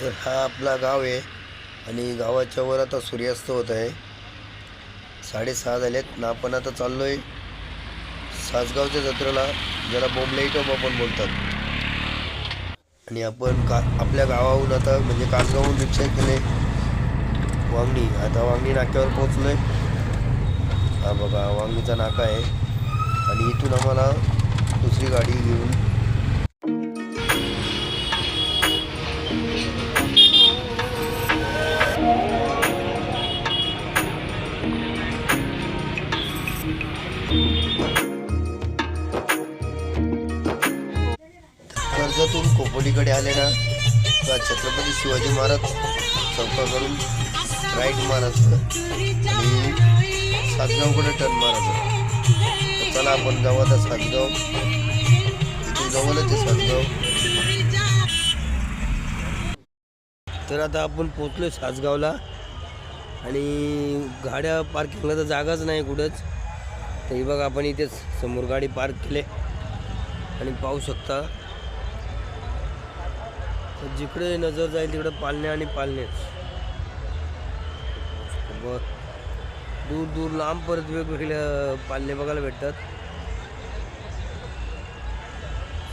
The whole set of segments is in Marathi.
तर हा आपला गाव आहे आणि गावाच्या वर आता सूर्यास्त होत आहे. साडेसहा झालेत. ना आपण आता चाललो आहे सासगावच्या जत्रेला ज्याला बोंबले टोप आपण बोलतात. आणि आपण का आपल्या गावाहून आता म्हणजे कासगावहून रिक्षा केले. वांगणी आता वांगणी नाक्यावर पोचलोय हा बघा वांगणीचा नाका आहे. आणि इथून आम्हाला दुसरी गाडी घेऊन कर्जतून आले ना तर छत्रपती शिवाजी महाराज चौकाकडून राईट मारायचं आणि सातगावकडे टर्न मारायचं. तर चला आपण जाऊ आता सातगाव. इथून जवळच आहे सातगाव. तर आता आपण पोचलोय सासगावला आणि गाड्या पार्किंगला तर जागाच नाही कुठंच. तर हे बघा आपण इथेच समोर गाडी पार्क केले. आणि पाहू शकता तर जिकडे नजर जाईल तिकडे पालणे आणि पालणे बर दूर दूर लांब परत वेगवेगळ्या पालणे बघायला भेटतात.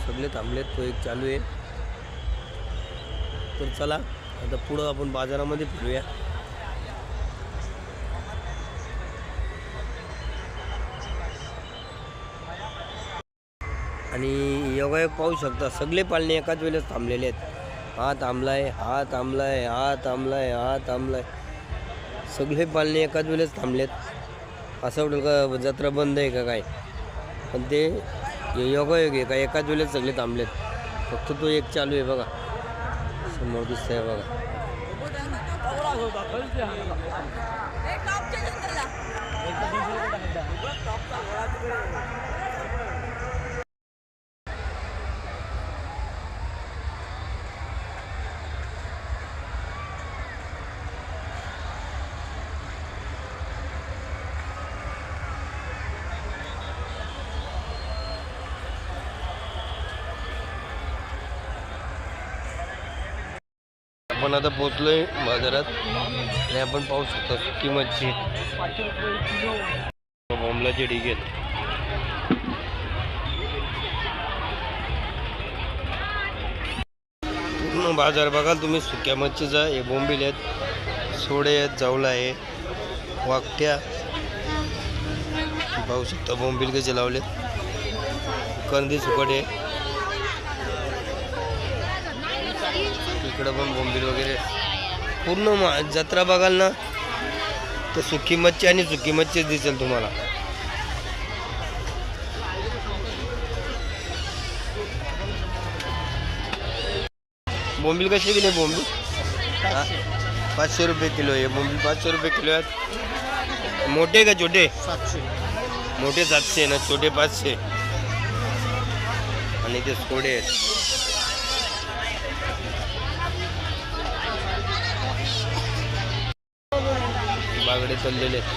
सगळे थांबलेत तो एक चालू आहे. तर चला आता पुढं आपण बाजारामध्ये फिरूया. आणि योगायोग पाहू शकता सगळे पालणे एकाच वेळेस थांबलेले आहेत. हा थांबलाय हा थांबलाय हा थांबलाय हा थांबलाय. सगळे पालणे एकाच वेळेस थांबलेत. असं वाटेल का जत्रा बंद आहे का काय? पण ते योगायोग आहे का? एकाच वेळेस सगळे थांबलेत. फक्त तो एक चालू आहे बघा. समोर दिसतंय बघा. आपण आता पोचलोय बाजारात आणि आपण पाहू शकतो सुकी मच्छी बोंबलाचे ढिग आहेत. पूर्ण बाजार बघाल तुम्ही सुक्या मच्छीचा हे बोंबील आहेत सोडे आहेत जावला आहे वाकट्या. पाहू शकता बोंबील कसे लावले कंदी सुकट आहे. इकडं पण बोंबील वगैरे. पूर्ण मा- जत्रा बघाल ना तर सुकी मच्छी आणि सुकी मच्छी दिसेल तुम्हाला. बोंबील किलो आहे बोंबील? पाचशे रुपये किलो आहे. बोंबील पाचशे रुपये किलो आहेत. मोठे का छोटे? मोठे सातशे ना छोटे पाचशे. आणि ते सोडे आहेत. बागडे चाललेले आहेत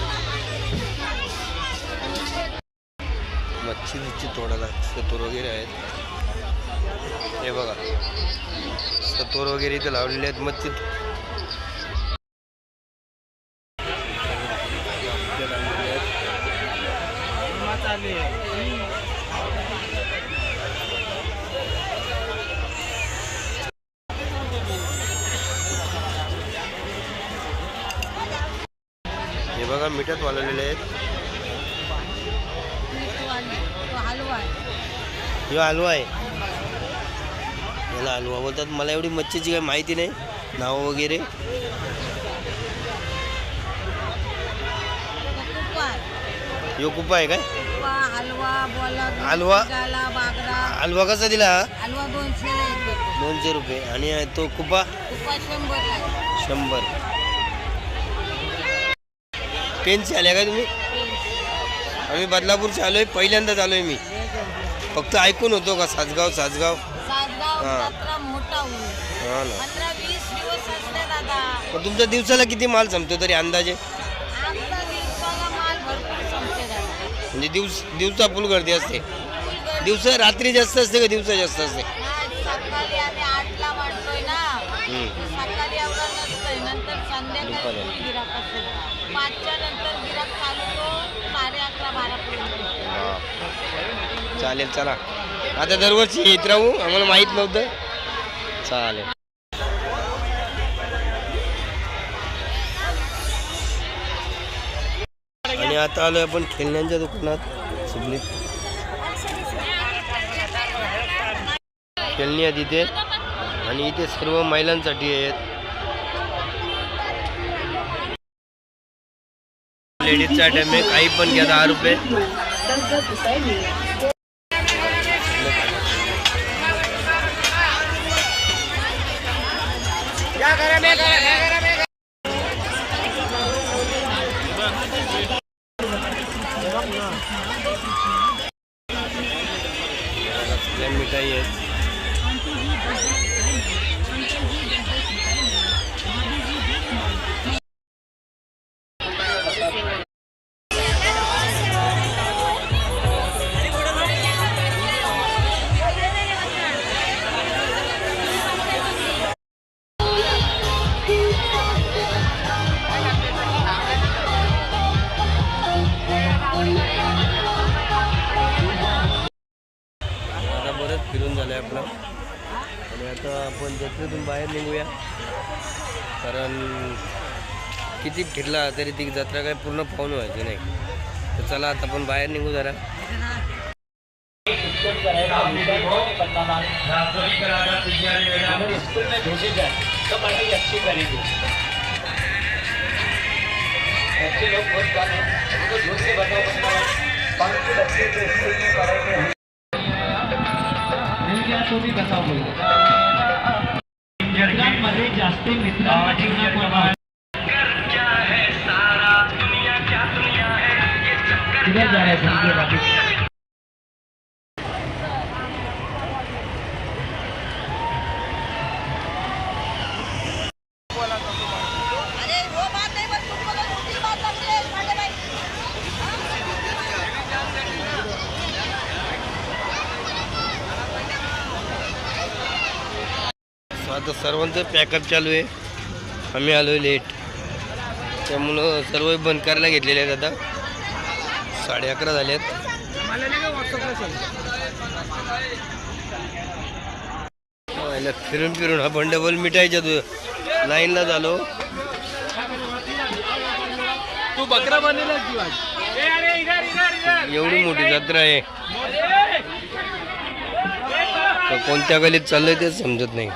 मच्छी बिच्छी तोडायला सतोर वगैरे आहेत. हे बघा. सतोर वगैरे इथे लावलेले आहेत मच्छी. बघा मिठात वाळलेले आहेत. हे हलवा आहे. याला हलवा बोलतात. मला एवढी मच्छीची काही माहिती नाही. नावं वगैरे. यो कुपा आहे काय? हलवा बोला हलवा? कसा दिला? हलवा दोनशे रुपये. आणि तो कुपा. शंभर. पेनचे आल्या काय तुम्ही? आम्ही बदलापूरचे आलोय पहिल्यांदाच आलोय मी. फक्त ऐकून होतो का सासगाव सासगाव? सातगाव हा. हा ना. मग तुमच्या दिवसाला किती माल संपतो तरी अंदाजे? म्हणजे दिवस दिवसा फुल गर्दी असते. दिवसा रात्री जास्त असते का दिवसा जास्त असते? संध्याकाळी गिराक असेल. पाचच्या नंतर गिराक चालू तो साडे अकरा बारापर्यंत बाप. चालेल चला. आता दरवर्षी येत राहू. आम्हाला माहीत नव्हतं. चालेल. आणि आता आलोय आपण खेळण्यांच्या दुकानात. सुबलीत खेळणी आहेत इथे. आणि इथे सर्व महिलांसाठी आहेत. लेडीजचा आयटम आहे. काही पण घ्या दहा रुपये. सगळ्या बाहेर निघूया. कारण किती फिरला तरी ती जत्रा काय पूर्ण पाहून व्हायची नाही. तर चला आता आपण बाहेर निघू जरा. मध्ये जास्त मित्रांना ठेवण्याप्रमाणे किती जायचं म्हणजे बाकी। आता सर्वांचं पॅकअप चालू आहे. आम्ही आलो आहे लेट त्यामुळं सर्व बंद करायला घेतलेले आहेत आता. साडे अकरा झाले आहेत फिरून फिरून आपण डबल मिठाईच्या दु लाईनला झालो. तू बकरा एवढी मोठी जत्रा आहे. तर कोणत्या गलीत चाललंय तेच समजत नाही.